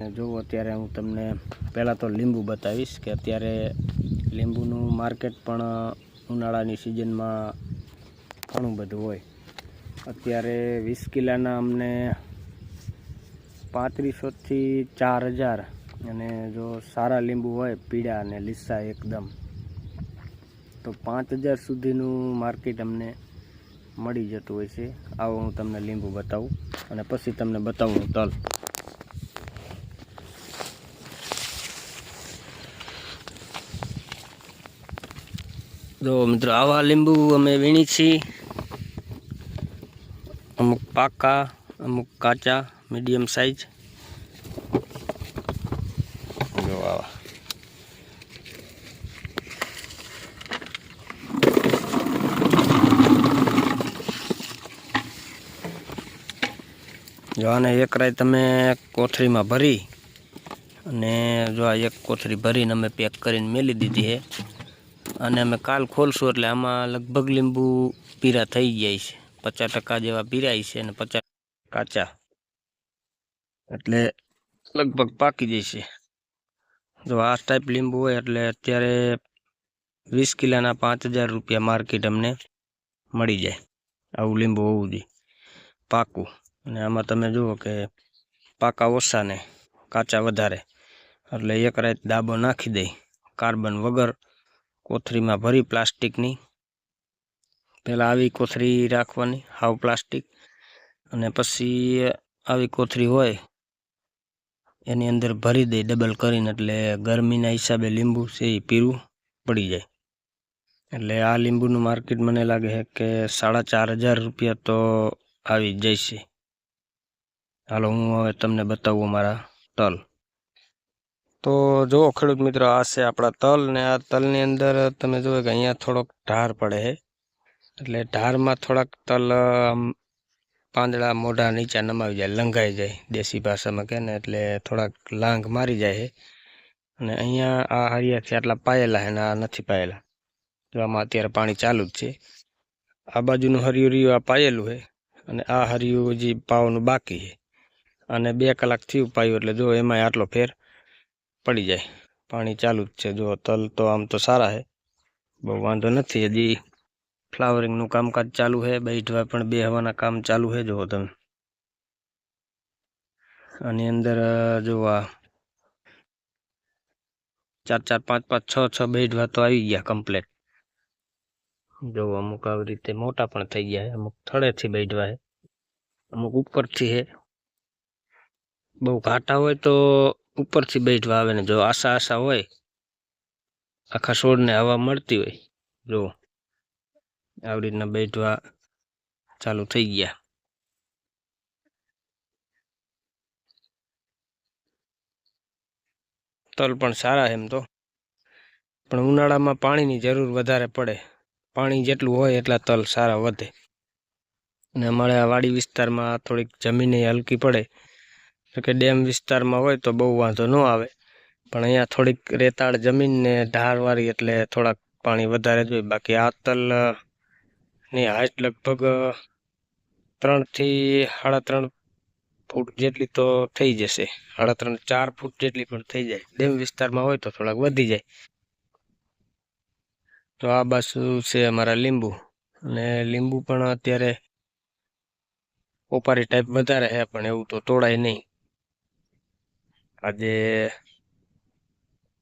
જો અત્યારે હું તમને પહેલાં તો લીંબુ બતાવીશ કે અત્યારે લીંબુનું માર્કેટ પણ ઉનાળાની સિઝનમાં ઘણું બધું હોય. અત્યારે વીસ કિલાના અમને પાંત્રીસોથી ચાર હજાર અને જો સારા લીંબુ હોય, પીળા અને લીસા એકદમ, તો પાંચ હજાર સુધીનું માર્કેટ અમને મળી જતું હોય છે. આવો હું તમને લીંબુ બતાવું અને પછી તમને બતાવું તલ. જો મિત્રો, આવા લીંબુ અમે વીણી છીએ. અમુક પાકા, અમુક કાચા મીડિયમ સાઈઝ જો આવા. જો આને એક રાય તમે કોથળીમાં ભરી અને જો આ એક કોથળી ભરીને અમે પેક કરીને મેલી દીધી છે. અને અમે કાલ ખોલશું એટલે આમાં લગભગ લીંબુ પીરા થઈ જાય છે. પચાસ ટકા જેવા પીરાય છે અને પચાસ કાચા. એટલે લગભગ પાકી જશે જો આ ટાઈપ લીંબુ હોય એટલે અત્યારે વીસ કિલોના પાંચ હજાર રૂપિયા માર્કેટ અમને મળી જાય. આવું લીંબુ હોવું જોઈએ. પાકું. અને આમાં તમે જુઓ કે પાકા ઓછા ને કાચા વધારે. એટલે એક રાત દાબો નાખી દઈ કાર્બન વગર કોથળીમાં ભરી પ્લાસ્ટિકની. પહેલાં આવી કોથળી રાખવાની, હાવ પ્લાસ્ટિક. અને પછી આવી કોથળી હોય, એની અંદર ભરી દઈ ડબલ કરીને, એટલે ગરમીના હિસાબે લીંબુ છે એ પીરું પડી જાય. એટલે આ લીંબુનું માર્કેટ મને લાગે છે કે સાડા ચાર હજાર રૂપિયા તો આવી જશે. હાલો, હું હવે તમને બતાવું મારા તલ. તો જુઓ ખેડૂત મિત્રો, આ છે આપણા તલ ને આ તલની અંદર તમે જુઓ કે અહીંયા થોડોક ઢાર પડે છે. એટલે ઢારમાં થોડાક તલ પાંદડા મોઢા નીચે નમાવી જાય, લંઘાઈ જાય દેશી ભાષામાં કહે ને એટલે થોડાક લાંઘ મારી જાય અને અહીંયા આ હરિયાથી આટલા પાયેલા છે ને આ નથી પાયેલા. જો આમાં અત્યારે પાણી ચાલુ જ છે. આ બાજુનું હરિયું રહ્યું આ પાયેલું છે અને આ હરિયું હજી પાવાનું બાકી છે. અને બે કલાક થયું પાયું, એટલે જો એમાંય આટલો ફેર પડી જાય. પાણી ચાલુ જ છે. જો તલ તો આમ તો સારા છે. બહુ વાંધો નથી. હજી ફ્લાવરિંગનું કામકાજ ચાલુ છે. બેઠવા પણ બે હવાના કામ ચાલુ છે, જુઓ તમે. આની અંદર જોવા ચાર ચાર, પાંચ પાંચ, છ છ બેઠવા તો આવી ગયા કમ્પ્લેટ જો અમુક આવી રીતે મોટા પણ થઈ ગયા અમુક થળેથી બેઠવા છે. અમુક ઉપરથી છે. બહુ ઘાટા હોય તો ઉપરથી બેઠવા આવે ને જો આશા આશા હોય, આખા છોડને હવા મળતી હોય, જો આવી રીતના બેઠવા ચાલુ થઈ ગયા. તલ પણ સારા એમ તો. પણ ઉનાળામાં પાણીની જરૂર વધારે પડે. પાણી જેટલું હોય એટલા તલ સારા વધે. અને અમારે આ વાડી વિસ્તારમાં થોડીક જમીન હલકી પડે. તો કે ડેમ વિસ્તારમાં હોય તો બહુ વાંધો ન આવે. પણ અહીંયા થોડીક રેતાળ જમીન ને ઢારવાળી એટલે થોડાક પાણી વધારે જોઈએ બાકી આ તલની હાઈટ લગભગ ત્રણથી સાડા ત્રણ ફૂટ જેટલી તો થઈ જશે. સાડા ત્રણ, ચાર ફૂટ જેટલી પણ થઈ જાય. ડેમ વિસ્તારમાં હોય તો થોડાક વધી જાય. તો આ બાજુ છે અમારા લીંબુ. અને લીંબુ પણ અત્યારે ઓપારી ટાઈપ વધારે છે, પણ એવું તો તોડાય નહીં. આજે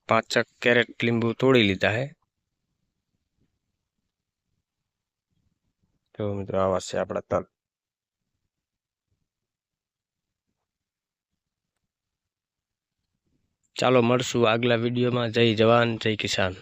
પાંચક કેરેટ લીંબુ તોડી લીધા છે તો મિત્રો, આવા છે આપણા તલ. ચાલો મળશું આગલા વિડીયોમાં. જય જવાન, જય કિસાન.